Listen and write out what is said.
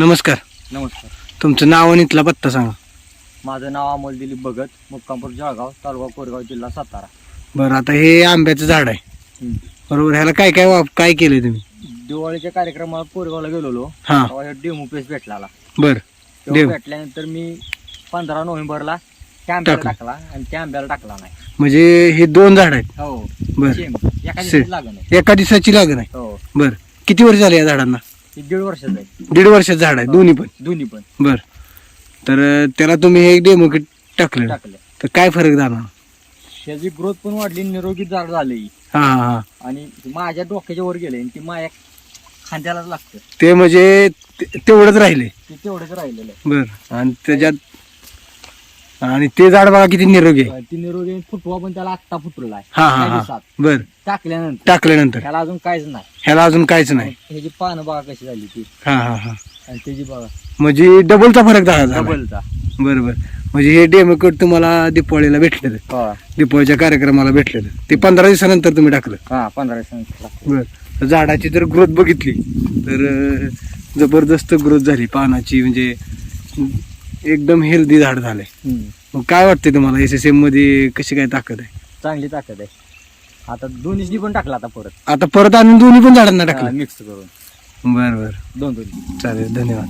नमस्कार. नमस्कार. तुमचं नाव आणि इथला पत्ता सांगा. माझं नाव अमोल दिलीप भगत मुक्कामपूर जळगाव तालुका कोरेगाव जिल्हा सातारा. बरं आता हे आंब्याचं झाड आहे. बरोबर ह्याला काय काय वाप काय केलंय तुम्ही? दिवाळीच्या कार्यक्रमाला कोरेगावला गेलेलो. हा. तेव्हा डेमो पेस भेटला बर तेव्हा डेमो. भेटल्यानंतर मी पंधरा नोव्हेंबरला त्या आंब्याला टाकलं. टाकला आणि त्या आंब्याला टाकला नाही. म्हणजे हे दोन झाड आहेत. हो. बर. सेम. एका दिवसात लागण आहे. एका दिवसाची लागण आहे. हो. बर. किती वर्ष झाले या झाडांना? दीड वर्षाचं आहे. दीड वर्षाचं झाड आहे दोन्ही पण. दोन्ही पण. बर. तर त्याला तुम्ही हे डेमो किट टाकलं. टाकले. तर काय फरक जाणार? त्याची ग्रोथ पण वाढली निरोगी झाड झाली हा हा हा. आणि माझ्या डोक्याच्या वर गेले आणि ती माझ्या खांद्यालाच लागतं. ते म्हणजे ते- तेवढंच राहिले ते तेवढंच राहिलेलं बर. आणि त्याच्यात आणि ते झाड बघा किती निरोगी आहे. ती निरोगी फुटवा पण त्याला आत्ता फुटलेला आहे. हा हा काही हा दिवसात. बर. टाकल्यानंतर. टाकल्यानंतर. त्याला अजून काहीच नाही. ह्याला अजून काहीच नाही. ह्याची पानं बघा कशी झाली ती. हा हा हा. आणि त्याची बघा. म्हणजे डबलचा फरक झाला डबलचा. बरोबर. म्हणजे हे डेमो किट तुम्हाला दीपावलीला भेटलेलं. हा. दीपावलीच्या कार्यक्रमाला भेटलेलं. ते पंधरा दिवसानंतर तुम्ही टाकलं. हा पंधरा दिवसांचा बर. झाडाची जर ग्रोथ बघितली तर अं, जबरदस्त ग्रोथ झाली. पानाची म्हणजे एकदम हेल्दी झाड झालंय. मग काय वाटतंय तुम्हाला? एस एस एममध्ये कशी काय ताकद आहे? चांगली ताकद आहे. आता दोन्ही पण टाकला आता परत. आता परत आणून दोन्ही पण झाडांना टाकलं. मिक्स करून. बर बर. दोन दोन्ही. चालेल धन्यवाद.